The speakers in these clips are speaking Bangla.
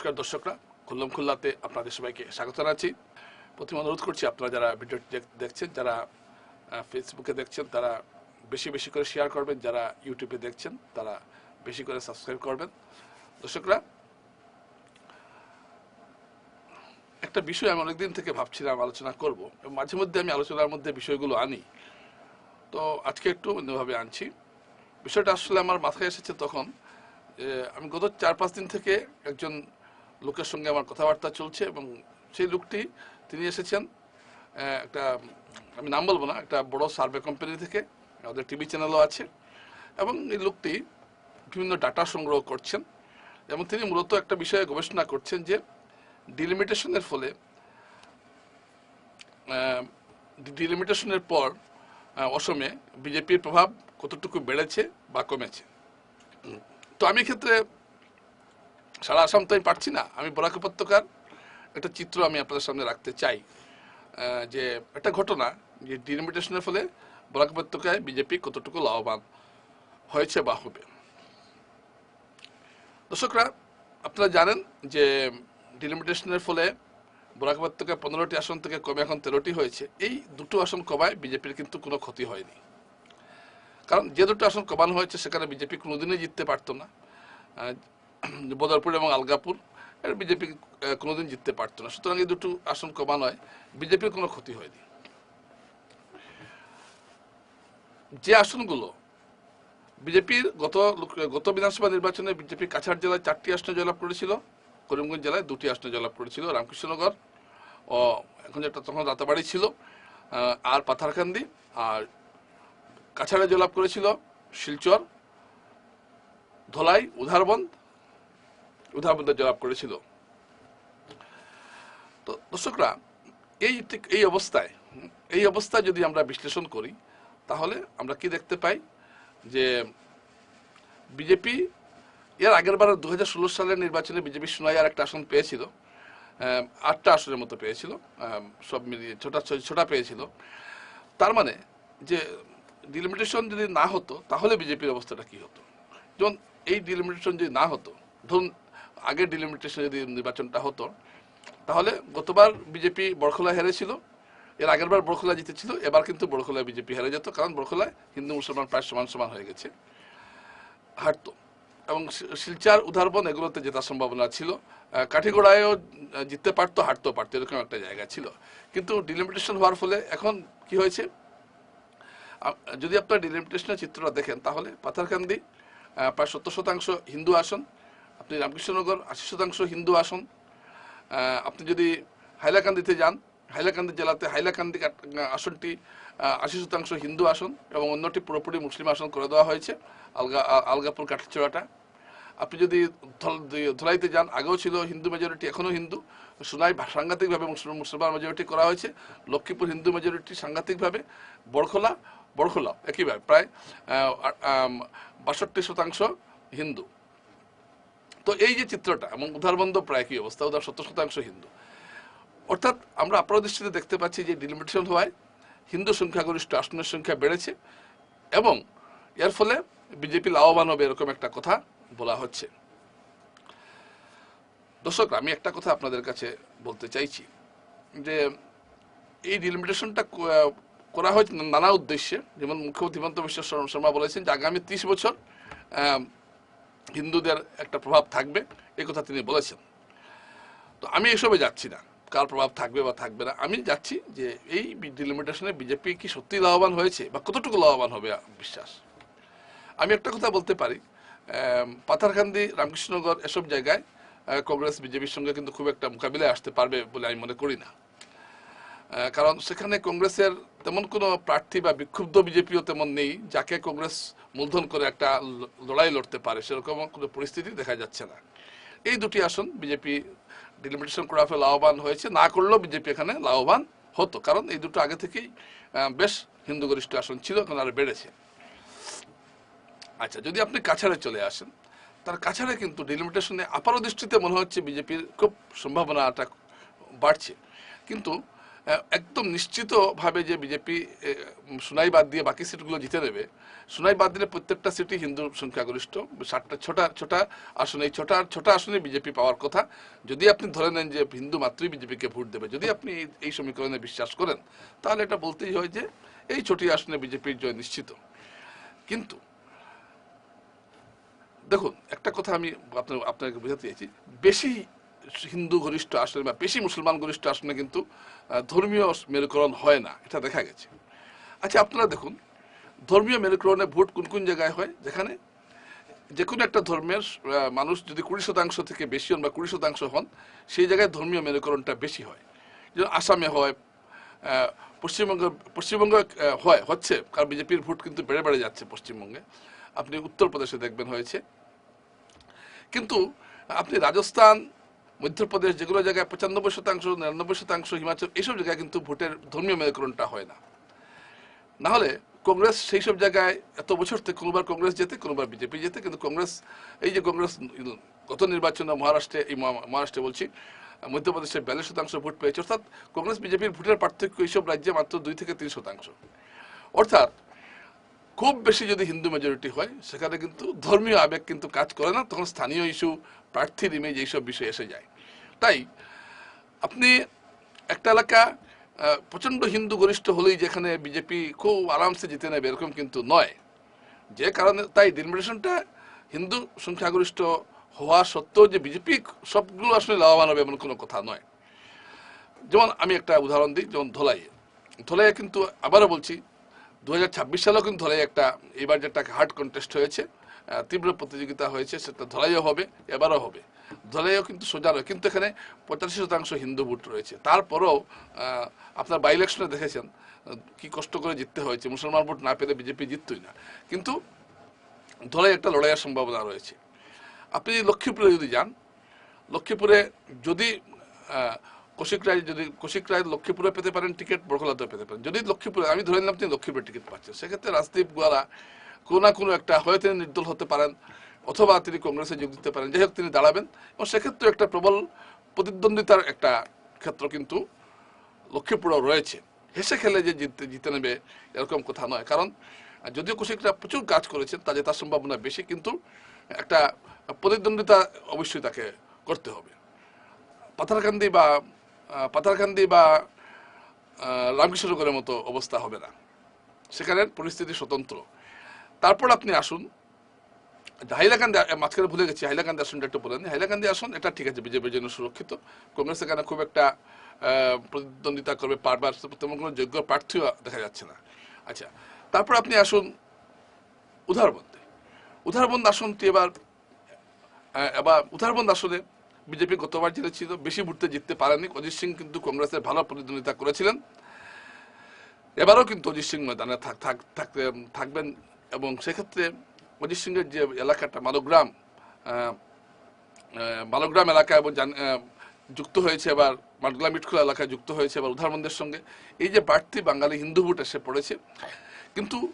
নমস্কার দর্শকরা। খুল্লম খুল্লাতে আপনাদের সবাইকে স্বাগত জানাচ্ছি। প্রথমে অনুরোধ করছি আপনারা যারা ভিডিওটি দেখ- দেখছেন, যারা ফেসবুকে দেখছেন, তারা বেশি বেশি করে শেয়ার করবেন। যারা ইউটিউবে দেখছেন, তারা বেশি করে সাবস্ক্রাইব করবেন। দর্শকরা, একটা বিষয় আমি অনেকদিন থেকে ভাবছিলাম, আলোচনা করব মাঝে মধ্যে আমি আলোচনার মধ্যে বিষয়গুলো আনি। তো আজকে একটু অন্যভাবে আনছি। বিষয়টা আসলে আমার মাথায় এসেছে তখন আমি গত চার পাঁচ দিন থেকে একজন লোকের সঙ্গে আমার কথাবার্তা চলছে এবং সেই লোকটি, তিনি এসেছেন একটা, আমি নাম বলব না, একটা বড় সার্ভে কোম্পানি থেকে, আমাদের টিভি চ্যানেলও আছে, এবং এই লোকটি বিভিন্ন ডাটা সংগ্রহ করছেন, এবং তিনি মূলত একটা বিষয়ে গবেষণা করছেন যে ডিলিমিটেশনের ফলে ডিলিমিটেশনের পর অসমে বিজেপির প্রভাব কতটুকু বেড়েছে বা কমেছে। তো আমি ক্ষেত্রে সারা আসাম তো আমি পারছি না। আমি বরাক উপত্যকার একটা চিত্র আমি আপনাদের সামনে রাখতে চাই। যে একটা ঘটনা, যে ডিলিমিটেশনের ফলে বরাক উপত্যকায় বিজেপি কতটুকু লাভবান হয়েছে বা হবে। দর্শকরা, আপনারা জানেন যে ডিলিমিটেশনের ফলে বরাক উপত্যকায় পনেরোটি আসন থেকে কমে এখন তেরোটি হয়েছে। এই দুটো আসন কমায় বিজেপির কিন্তু কোনো ক্ষতি হয়নি। কারণ যে দুটো আসন কমানো হয়েছে, সেখানে বিজেপি কোনোদিনই জিততে পারতো না। বদরপুর এবং আলগাপুর, এর বিজেপি কোনোদিন জিততে পারতো না। সুতরাং এই দুটো আসন কমানোয় বিজেপির কোনো ক্ষতি হয়নি। যে আসনগুলো বিজেপির গত গত বিধানসভা নির্বাচনে বিজেপি কাছাড় জেলায় চারটি আসনে জয়লাভ করেছিল, করিমগঞ্জ জেলায় দুটি আসনে জয়লাভ করেছিল, রামকৃষ্ণনগর, ও এখন যেটা তখন রাতাবাড়ি ছিল আর পাথারকান্দি, আর কাছাড়ে জয়লাভ করেছিল শিলচর, ধলাই, উধারবন্দ উধারবন্দে জবাব করেছিল। তো দর্শকরা, এই এই অবস্থায় এই অবস্থায় যদি আমরা বিশ্লেষণ করি, তাহলে আমরা কি দেখতে পাই? যে বিজেপি এর আগের বার দু সালের নির্বাচনে বিজেপি সোনাইয়ার একটা আসন পেয়েছিল। আটটা আসনের মতো পেয়েছিল। সব মিলিয়ে ছোটা ছোটা পেয়েছিল। তার মানে যে ডিলিমিটেশন যদি না হতো, তাহলে বিজেপির অবস্থাটা কি হতো? যেমন এই ডিলিমিটেশন যদি না হতো, ধরুন আগের ডিলিমিটেশন যদি নির্বাচনটা হতো, তাহলে গতবার বিজেপি বড়খোলা হেরেছিল, এর আগের বার বড়খোলা জিতেছিল, এবার কিন্তু বড়খোলায় বিজেপি হেরে যেত, কারণ বড়খোলায় হিন্দু মুসলমান প্রায় সমান সমান হয়ে গেছে, হারতো। এবং শিলচার উদাহরণ এগুলোতে জেতার সম্ভাবনা ছিল কাঠিগোড়ায়ও জিততে পারতো, হারতেও পারতো, এরকম একটা জায়গা ছিল। কিন্তু ডিলিমিটেশন হওয়ার ফলে এখন কি হয়েছে? যদি আপনার ডিলিমিটেশনের চিত্রটা দেখেন, তাহলে পাথারকান্দি প্রায় সত্তর শতাংশ হিন্দু আসন আপনি রামকৃষ্ণনগর আশি শতাংশ হিন্দু আসন। আপনি যদি হাইলাকান্দিতে যান, হাইলাকান্দি জেলাতে হাইলাকান্দি আসনটি আশি শতাংশ হিন্দু আসন এবং অন্যটি পুরোপুরি মুসলিম আসন করে দেওয়া হয়েছে, আলগা আলগাপুর কাঠিচড়াটা। আপনি যদি ধুলাইতে যান, আগেও ছিল হিন্দু মেজরিটি এখনও হিন্দু। সোনাই সাংঘাতিকভাবে মুসলিম মুসলমান মেজরিটি করা হয়েছে। লক্ষ্মীপুর হিন্দু মেজরিটি সাংঘাতিকভাবে। বড়খোলা বড়খোলা একইভাবে প্রায় বাষট্টি শতাংশ হিন্দু। তো এই যে চিত্রটা এবং উদারবন্ধ প্রায় একই অবস্থা, উদার সত্তর শতাংশ হিন্দু। অর্থাৎ আমরা আপনার দৃষ্টিতে দেখতে পাচ্ছি যে ডিলিমিটেশন হওয়ায় হিন্দু সংখ্যাগরিষ্ঠ আসনের সংখ্যা বেড়েছে এবং এর ফলে বিজেপি লাভবান হবে এরকম একটা কথা বলা হচ্ছে। দর্শক, আমি একটা কথা আপনাদের কাছে বলতে চাইছি যে এই ডিলিমিটেশনটা করা হয়েছে নানা উদ্দেশ্যে। যেমন মুখ্যমন্ত্রী হিমন্ত বিশ্ব শর্মা- বলেছেন যে আগামী ত্রিশ বছর হিন্দুদের একটা প্রভাব থাকবে এই কথা তিনি বলেছেন। তো আমি এসবে যাচ্ছি না, কার প্রভাব থাকবে বা থাকবে না। আমি যাচ্ছি যে এই ডিলিমিটেশনে বিজেপি কি সত্যি লাভবান হয়েছে বা কতটুকু লাভবান হবে বিশ্বাস। আমি একটা কথা বলতে পারি পাথারকান্দি, রামকৃষ্ণনগর এসব জায়গায় কংগ্রেস, বিজেপির সঙ্গে কিন্তু খুব একটা মোকাবিলায় আসতে পারবে বলে আমি মনে করি না। কারণ সেখানে কংগ্রেসের তেমন কোনো প্রার্থী বা বিক্ষুব্ধ বিজেপিও তেমন নেই, যাকে কংগ্রেস মূলধন করে একটা লড়াই লড়তে পারে, সেরকম কোনো পরিস্থিতি দেখা যাচ্ছে না। এই দুটি আসন বিজেপি ডিলিমিটেশন করার ফলে লাভবান হয়েছে, না করলেও বিজেপি এখানে লাভবান হতো, কারণ এই দুটো আগে থেকেই বেশ হিন্দু গরিষ্ঠ আসন ছিল, এখন আরও বেড়েছে। আচ্ছা যদি আপনি কাছাড়ে চলে আসেন, তার কাছাড়ে কিন্তু ডিলিমিটেশনে আপার দৃষ্টিতে মনে হচ্ছে বিজেপির খুব সম্ভাবনাটা বাড়ছে। কিন্তু একদম নিশ্চিতভাবে যে বিজেপি সুনাই বাদ দিয়ে বাকি সিটগুলো জিতে নেবে, সুনাই বাদ দিলে প্রত্যেকটা সিটই হিন্দু সংখ্যাগরিষ্ঠ। ষাটটা ছটা ছটা আসনে, এই ছটা ছটা আসনে বিজেপি পাওয়ার কথা। যদি আপনি ধরে নেন যে হিন্দু মাত্রই বিজেপিকে ভোট দেবে, যদি আপনি এই- সমীকরণে বিশ্বাস করেন, তাহলে এটা বলতেই হয় যে এই ছটি আসনে বিজেপির জয় নিশ্চিত। কিন্তু দেখুন, একটা কথা আমি আপনাকে বোঝাতে চাইছি, বেশি হিন্দু ঘনিষ্ঠ আসনে বা বেশি মুসলমান ঘনিষ্ঠ আসনে কিন্তু ধর্মীয় মেরুকরণ হয় না, এটা দেখা গেছে। আচ্ছা আপনারা দেখুন, ধর্মীয় মেরুকরণে ভোট কোন কোন জায়গায় হয়? যেখানে যে কোনো একটা ধর্মের মানুষ যদি কুড়ি শতাংশ থেকে বেশি হন বা কুড়ি শতাংশ হন, সেই জায়গায় ধর্মীয় মেরুকরণটা বেশি হয়। যেমন আসামে হয় পশ্চিমবঙ্গ পশ্চিমবঙ্গ হয়, হচ্ছে, কারণ বিজেপির ভোট কিন্তু বেড়ে বেড়ে যাচ্ছে পশ্চিমবঙ্গে। আপনি উত্তরপ্রদেশে দেখবেন হয়েছে। কিন্তু আপনি রাজস্থান মধ্যপ্রদেশ যেগুলো জায়গায় পঁচানব্বই শতাংশ, নিরানব্বই শতাংশ, হিমাচল, এইসব জায়গায় কিন্তু ভোটের ধর্মীয় মেরুকরণটা হয় না। নাহলে কংগ্রেস সেই সব জায়গায় এত বছর থেকে কোনোবার কংগ্রেস যেতে কোনোবার বিজেপি যেতে কিন্তু কংগ্রেস, এই যে কংগ্রেস গত নির্বাচনে মহারাষ্ট্রে, এই মহা- মহারাষ্ট্রে বলছি, মধ্যপ্রদেশে বিয়াল্লিশ শতাংশ ভোট পেয়েছে, অর্থাৎ কংগ্রেস, বিজেপির ভোটের পার্থক্য এইসব রাজ্যে মাত্র দুই থেকে তিন শতাংশ। অর্থাৎ খুব বেশি যদি হিন্দু মেজরিটি হয়, সেখানে কিন্তু ধর্মীয় আবেগ কিন্তু কাজ করে না, তখন স্থানীয় ইস্যু, প্রার্থীর ইমেজ এইসব বিষয় এসে যায়। তাই আপনি একটা এলাকা প্রচণ্ড হিন্দু গরিষ্ঠ হলেই যেখানে বিজেপি খুব আরামসে জিতে নেবে, এরকম কিন্তু নয়। যে কারণে তাই ডেলিমিনেশনটা হিন্দু সংখ্যাগরিষ্ঠ হওয়া সত্ত্বেও যে বিজেপি সবগুলো আসলে লাভবান হবে এমন কোনো কথা নয়। যেমন আমি একটা উদাহরণ দিই, যেমন ধলাই ধলাইয়ে কিন্তু আবারও বলছি দু হাজার ছাব্বিশ সালেও কিন্তু ধলাই একটা, এবার যেটা হার্ড কন্টেস্ট হয়েছে তীব্র প্রতিযোগিতা হয়েছে, সেটা ধলাইও হবে, এবারও হবে। ধলাইও কিন্তু সোজা নয়, কিন্তু এখানে পঁচাশি শতাংশ হিন্দু ভোট রয়েছে। তারপরেও আপনার বাই ইলেকশনে দেখেছেন, কি কষ্ট করে জিততে হয়েছে, মুসলমান ভোট না পেলে বিজেপি জিততই না। কিন্তু ধলাই একটা লড়াইয়ের সম্ভাবনা রয়েছে। আপনি লক্ষ্মীপুরে যদি যান, লক্ষ্মীপুরে যদি কৌশিক রায় যদি, কৌশিক রায় লক্ষ্মীপুরে পেতে পারেন, টিকিট বরকলাতেও পেতে পারেন। যদি লক্ষ্মীপুরে, আমি ধরে নিলাম তিনি লক্ষ্মীপুরে টিকিট পাচ্ছেন। সেক্ষেত্রে রাজদীপ গোয়ারা কোনো না কোনো একটা হয় তিনি নির্দল হতে পারেন, অথবা তিনি কংগ্রেসে যোগ দিতে পারেন। যাই হোক, তিনি দাঁড়াবেন। এবং সেক্ষেত্রে একটা প্রবল প্রতিদ্বন্দ্বিতার একটা ক্ষেত্র কিন্তু লক্ষ্মীপুরেও রয়েছে। হেসে খেলে যে জিতে জিতে নেবে, এরকম কথা নয়। কারণ, যদিও কুশিকরা প্রচুর কাজ করেছেন, তা জেতার সম্ভাবনা বেশি, কিন্তু একটা প্রতিদ্বন্দ্বিতা অবশ্যই তাকে করতে হবে। পাথারকান্দি বা আহ, পাথারকান্দি বা রামকৃষ্ণনগরের মতো অবস্থা হবে না। সেখানের পরিস্থিতি স্বতন্ত্র। তারপর আপনি আসুন। হাইলাকান্দি মাঝখানে ভুলে গেছি হাইলাকান্দি আসনটা একটু বলেন হাইলাকান্দি আসন এটা ঠিক আছে বিজেপির জন্য সুরক্ষিত। কংগ্রেস এখানে খুব একটা প্রতিদ্বন্দ্বিতা করবে পারবার তেমন কোনো যোগ্য প্রার্থীও দেখা যাচ্ছে না। আচ্ছা তারপর আপনি আসুন উধারবন্দে। উধারবন্দ আসনটি এবার এবার উধারবন্দ আসনে বিজেপি গতবার জিতেছিল, বেশি ভোটে জিততে পারেনি। অজিত সিং কিন্তু কংগ্রেসের ভালো প্রতিদ্বন্দ্বিতা করেছিলেন। এবারও কিন্তু অজিত সিং ময়দানে থাক, থাক- থাকতে, থাকবেন এবং সেক্ষেত্রে অজিত সিংয়ের যে এলাকাটা, মালগ্রাম মালগ্রাম এলাকা এবং যুক্ত হয়েছে এবার, মালগ্রাম ইটখোলা এলাকায় যুক্ত হয়েছে এবার উদাহরণদের সঙ্গে। এই যে বাড়তি বাঙালি হিন্দু ভোট এসে পড়েছে, কিন্তু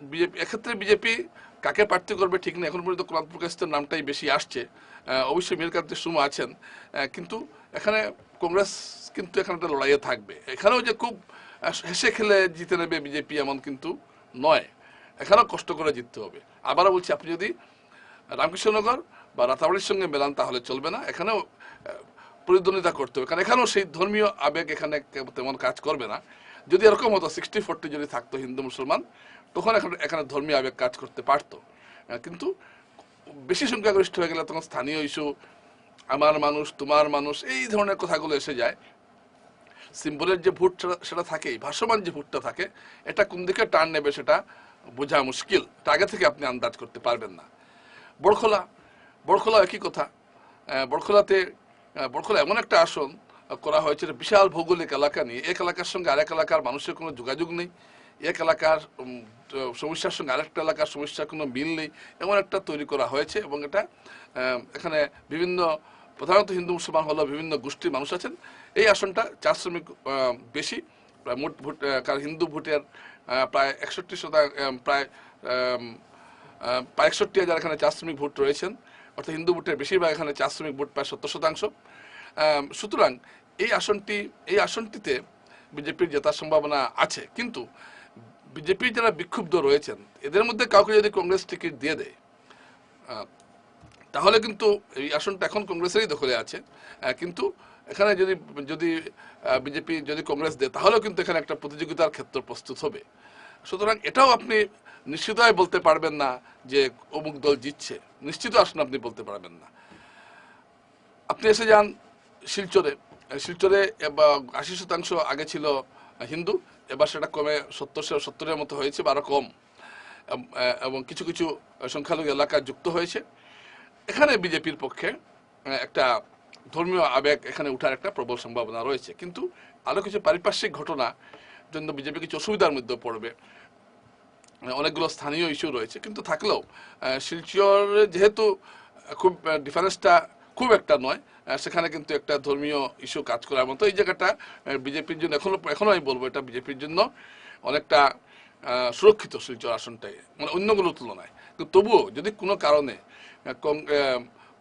বিজেপি, এক্ষেত্রে বিজেপি কাকে প্রার্থী করবে ঠিক নেই, এখন পর্যন্ত কুমার প্রকাশের নামটাই বেশি আসছে। অবশ্যই মীরকান্তের সুমা আছেন কিন্তু এখানে কংগ্রেস কিন্তু এখানে একটা লড়াইয়ে থাকবে। এখানেও যে খুব হেসে খেলে জিতে নেবে বিজেপি এমন কিন্তু নয়। এখানেও কষ্ট করে জিততে হবে। আবারও বলছি, আপনি যদি রামকৃষ্ণনগর বা রাতাবাড়ির সঙ্গে মেলান তাহলে চলবে না। এখানেও প্রতিদ্বন্দ্বিতা করতে হবে। কারণ এখানেও সেই ধর্মীয় আবেগ এখানে তেমন কাজ করবে না। যদি এরকম হতো সিক্সটি ফোরটি যদি থাকতো হিন্দু মুসলমান, তখন এখন এখানে ধর্মীয় আবেগ কাজ করতে পারতো। কিন্তু বেশি সংখ্যাগরিষ্ঠ হয়ে গেলে তখন স্থানীয় ইস্যু, আমার মানুষ, তোমার মানুষ, এই ধরনের কথাগুলো এসে যায়। সিম্বলের যে ভোট সেটা- থাকেই ভাসমান যে ভোটটা থাকে, এটা কোন দিকে টার্ন নেবে সেটা বোঝা মুশকিল। এটা আগে থেকে আপনি আন্দাজ করতে পারবেন না। বড়খোলা বড়খোলা একই কথা। বড়খোলাতে বড়খোলা এমন একটা আসন করা হয়েছে বিশাল ভৌগোলিক এলাকা নিয়ে। এক এলাকার সঙ্গে আরেক এলাকার মানুষের কোনো যোগাযোগ নেই। এক এলাকার সমস্যার সঙ্গে আরেকটা এলাকার সমস্যার কোনো মিল নেই। এমন একটা তৈরি করা হয়েছে এবং এটা এখানে বিভিন্ন, প্রধানত হিন্দু মুসলমান হলো বিভিন্ন গোষ্ঠীর মানুষ আছেন। এই আসনটা চার শ্রমিক বেশি, প্রায় মোট ভোট কারণ হিন্দু ভোটের প্রায় একষট্টি শতাংশ প্রায় প্রায় একষট্টি হাজার এখানে চার শ্রমিক ভোট রয়েছেন। অর্থাৎ হিন্দু ভোটের বেশিরভাগ এখানে চার শ্রমিক ভোট, প্রায় সত্তর শতাংশ। সুতরাং এই আসনটি, এই আসনটিতে বিজেপির জেতার সম্ভাবনা আছে, কিন্তু বিজেপির যারা বিক্ষুব্ধ রয়েছেন, এদের মধ্যে কাউকে যদি কংগ্রেস টিকিট দিয়ে দেয় তাহলে কিন্তু এই আসনটা এখন কংগ্রেসেরই দখলে আছে কিন্তু এখানে যদি যদি বিজেপি যদি কংগ্রেস দেয়, তাহলেও কিন্তু এখানে একটা প্রতিযোগিতার ক্ষেত্র প্রস্তুত হবে। সুতরাং এটাও আপনি নিশ্চিতভাবে বলতে পারবেন না যে অমুক দল জিতছে, নিশ্চিত আসন আপনি বলতে পারবেন না। আপনি এসে যান শিলচরে শিলচরে আশি শতাংশ আগে ছিল হিন্দু, এবার সেটা কমে সত্তর সত্তরের মতো হয়েছে বা আরও কম। এবং কিছু কিছু সংখ্যালঘু এলাকা যুক্ত হয়েছে। এখানে বিজেপির পক্ষে একটা ধর্মীয় আবেগ এখানে উঠার একটা প্রবল সম্ভাবনা রয়েছে। কিন্তু আরও কিছু পারিপার্শ্বিক ঘটনা জন্য বিজেপি কিছু অসুবিধার মধ্যে পড়বে। অনেকগুলো স্থানীয় ইস্যু রয়েছে। কিন্তু থাকলেও শিলচর যেহেতু খুব ডিফারেন্সটা খুব একটা নয়। সেখানে কিন্তু একটা ধর্মীয় ইস্যু কাজ করার মতো। এই জায়গাটা বিজেপির জন্য এখনও এখনও আমি বলব এটা বিজেপির জন্য অনেকটা সুরক্ষিত শিলচর আসনটাই মানে অন্যগুলোর তুলনায়। কিন্তু তবুও যদি কোনো কারণে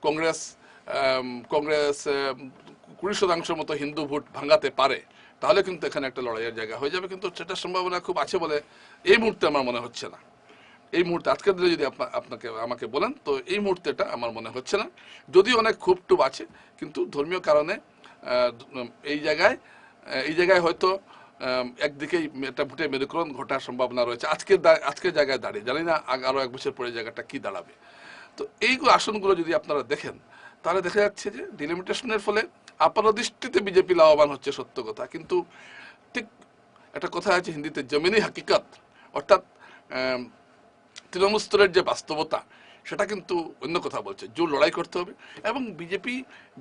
কংগ্রেস কংগ্রেস কুড়ি শতাংশের মতো হিন্দু ভোট ভাঙাতে পারে, তাহলে কিন্তু এখানে একটা লড়াইয়ের জায়গা হয়ে যাবে। কিন্তু সেটার সম্ভাবনা খুব আছে বলে এই মুহূর্তে আমার মনে হচ্ছে না। এই মুহূর্তে আজকের দিনে যদি আপনাকে, আমাকে বলেন, তো এই মুহূর্তেটা আমার মনে হচ্ছে না। যদি অনেক ক্ষোভ টুপ আছে, কিন্তু ধর্মীয় কারণে এই জায়গায় এই জায়গায় হয়তো একদিকেই একটা ভোটে মেরুকরণ ঘটার সম্ভাবনা রয়েছে। আজকের আজকের জায়গায় দাঁড়িয়ে, জানি না আগ- আরও এক বছর পরে জায়গাটা কি দাঁড়াবে। তো এই আসনগুলো যদি আপনারা দেখেন, তাহলে দেখা যাচ্ছে যে ডিলিমিটেশনের ফলে আপাতদৃষ্টিতে বিজেপি লাভবান হচ্ছে সত্য কথা। কিন্তু ঠিক একটা কথা আছে, হিন্দিতে জমিনি হাকিকত। অর্থাৎ তৃণমূল স্তরের যে বাস্তবতা, সেটা কিন্তু অন্য কথা বলছে। জোর লড়াই করতে হবে এবং বিজেপি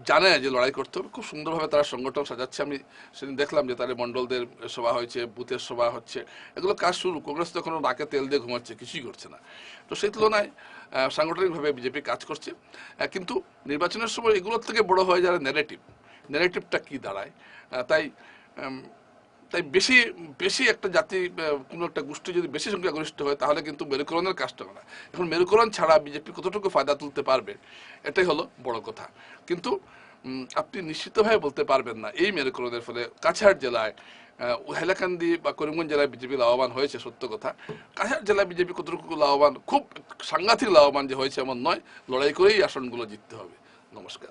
জানে যে লড়াই করতে হবে। খুব সুন্দরভাবে তারা সংগঠন সাজাচ্ছে। আমি সেদিন দেখলাম যে তাদের মন্ডলদের সভা হয়েছে, বুথের সভা হচ্ছে, এগুলো কাজ শুরু। কংগ্রেস তো এখনও নাকে তেল দিয়ে ঘুমাচ্ছে, কিছুই করছে না। তো সেই তুলনায় সাংগঠনিকভাবে বিজেপি কাজ করছে। কিন্তু নির্বাচনের সময় এগুলোর থেকে বড় হয়ে যারা নেগেটিভ নেগেটিভটা কি দাঁড়ায়? তাই তাই বেশি বেশি একটা জাতি কোনো একটা গোষ্ঠী যদি বেশি সংখ্যাগরিষ্ঠ হয় তাহলে কিন্তু মেরুকরণের কাজটা না। এখন মেরুকরণ ছাড়া বিজেপি কতটুকু ফায়দা তুলতে পারবে এটাই হলো বড় কথা। কিন্তু আপনি নিশ্চিতভাবে বলতে পারবেন না এই মেরুকরণের ফলে কাছাড় জেলায় আহ, হাইলাকান্দি বা করিমগঞ্জ জেলায় বিজেপি লাভবান হয়েছে সত্য কথা। কাছাড় জেলায় বিজেপি কতটুকু লাভবান খুব সাংঘাতিক লাভবান যে হয়েছে এমন নয় লড়াই করেই আসনগুলো জিততে হবে। নমস্কার।